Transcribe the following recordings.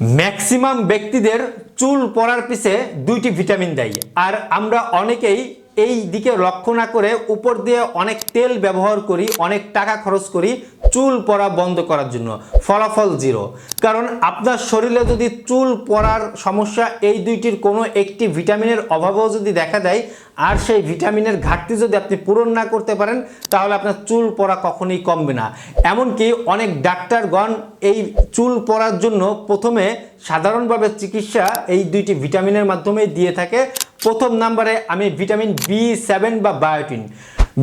Maximum ব্যক্তিদের চুল পরার পিছে দুইটি ভিটামিন দেয়। আর আমরা অনেকেই এই দিকে লক্ষ্য না করে উপর দিয়ে অনেক তেল ব্যবহার করি, অনেক টাকা খরচ করি চুল পড়া বন্ধ করার জন্য। ফলাফল জিরো কারণ আপনার শরীরে যদি চুল পড়ার সমস্যা, এই দুইটির কোনো একটি ভিটামিনের অভাবও যদি দেখা দেয়, আর সেই ভিটামিনের ঘাটতি যদি আপনি পূরণ না করতে পারেন, তাহলে আপনার চুল পড়া কখনোই কমবে না। এমনকি অনেক ডাক্তারগণ এই চুল পড়ার জন্য প্রথমে সাধারণভাবে চিকিৎসা এই দুইটি ভিটামিনের মাধ্যমে দিয়ে থাকে। প্রথম নাম্বারে আমি ভিটামিন বি সেভেন বা বায়োটিন।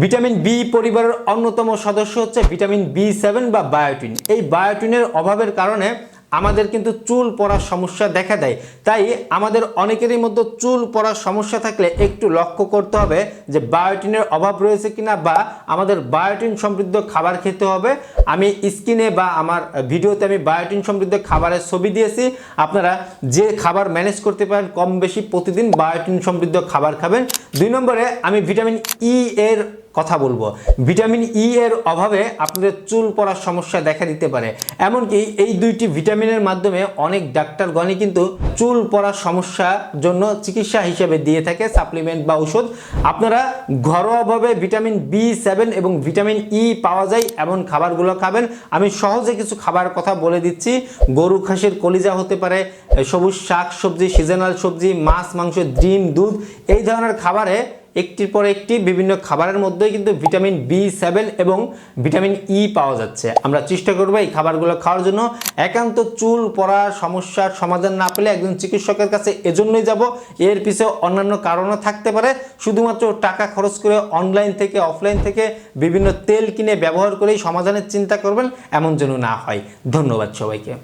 ভিটামিন বি পরিবারের অন্যতম সদস্য হচ্ছে ভিটামিন বি সেভেন বা বায়োটিন। এই বায়োটিনের অভাবের কারণে আমাদের কিন্তু চুল পড়ার সমস্যা দেখা দেয়। তাই আমাদের অনেকেরই মধ্যে চুল পড়ার সমস্যা থাকলে একটু লক্ষ্য করতে হবে যে বায়োটিনের অভাব রয়েছে কিনা বা আমাদের বায়োটিন সমৃদ্ধ খাবার খেতে হবে। আমি স্ক্রিনে বা আমার ভিডিওতে আমি বায়োটিন সমৃদ্ধ খাবারের ছবি দিয়েছি। আপনারা যে খাবার ম্যানেজ করতে পারেন, কম বেশি প্রতিদিন বায়োটিন সমৃদ্ধ খাবার খাবেন। দুই নম্বরে আমি ভিটামিন ই এর কথা বলব। ভিটামিন ই এর অভাবে আপনাদের চুল পড়ার সমস্যা দেখা দিতে পারে। এমনকি এই দুইটি ভিটামিনের মাধ্যমে অনেক ডাক্তারগণই কিন্তু চুল পড়ার সমস্যার জন্য চিকিৎসা হিসেবে দিয়ে থাকে, সাপ্লিমেন্ট বা ওষুধ। আপনারা ঘরোয়াভাবে ভিটামিন বি সেভেন এবং ভিটামিন ই পাওয়া যায়, এমন খাবারগুলো খাবেন। আমি সহজে কিছু খাবার কথা বলে দিচ্ছি। গরু খাসির কলিজা হতে পারে, সবুজ শাক সবজি সিজনাল সবজি, মাছ, মাংস, ডিম, দুধ, এই ধরনের খাবারে একটির পর একটি বিভিন্ন খাবারের মধ্যেই কিন্তু ভিটামিন বি সেভেন এবং ভিটামিন ই পাওয়া যাচ্ছে। আমরা চেষ্টা করব এই খাবারগুলো খাওয়ার জন্য। একান্ত চুল পড়ার সমস্যার সমাধান না পেলে একজন চিকিৎসকের কাছে এজন্যই যাব। এর পিছনে অন্যান্য কারণও থাকতে পারে। শুধুমাত্র টাকা খরচ করে অনলাইন থেকে, অফলাইন থেকে বিভিন্ন তেল কিনে ব্যবহার করেই সমাধানের চিন্তা করবেন, এমন যেন না হয়। ধন্যবাদ সবাইকে।